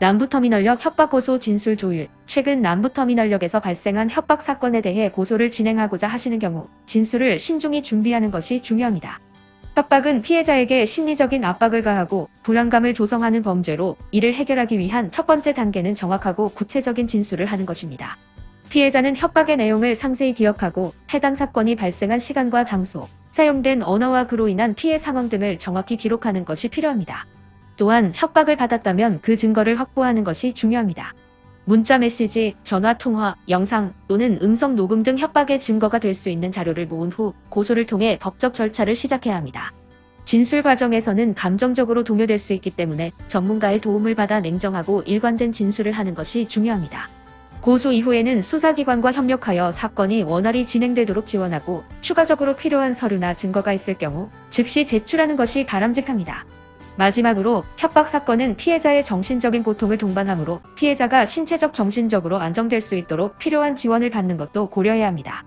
남부터미널역 협박 고소 진술 조율. 최근 남부터미널역에서 발생한 협박 사건에 대해 고소를 진행하고자 하시는 경우 진술을 신중히 준비하는 것이 중요합니다. 협박은 피해자에게 심리적인 압박을 가하고 불안감을 조성하는 범죄로 이를 해결하기 위한 첫 번째 단계는 정확하고 구체적인 진술을 하는 것입니다. 피해자는 협박의 내용을 상세히 기억하고 해당 사건이 발생한 시간과 장소, 사용된 언어와 그로 인한 피해 상황 등을 정확히 기록하는 것이 필요합니다. 또한 협박을 받았다면 그 증거를 확보하는 것이 중요합니다. 문자 메시지, 전화 통화, 영상 또는 음성 녹음 등 협박의 증거가 될 수 있는 자료를 모은 후 고소를 통해 법적 절차를 시작해야 합니다. 진술 과정에서는 감정적으로 동요될 수 있기 때문에 전문가의 도움을 받아 냉정하고 일관된 진술을 하는 것이 중요합니다. 고소 이후에는 수사기관과 협력하여 사건이 원활히 진행되도록 지원하고 추가적으로 필요한 서류나 증거가 있을 경우 즉시 제출하는 것이 바람직합니다. 마지막으로 협박 사건은 피해자의 정신적인 고통을 동반하므로 피해자가 신체적 정신적으로 안정될 수 있도록 필요한 지원을 받는 것도 고려해야 합니다.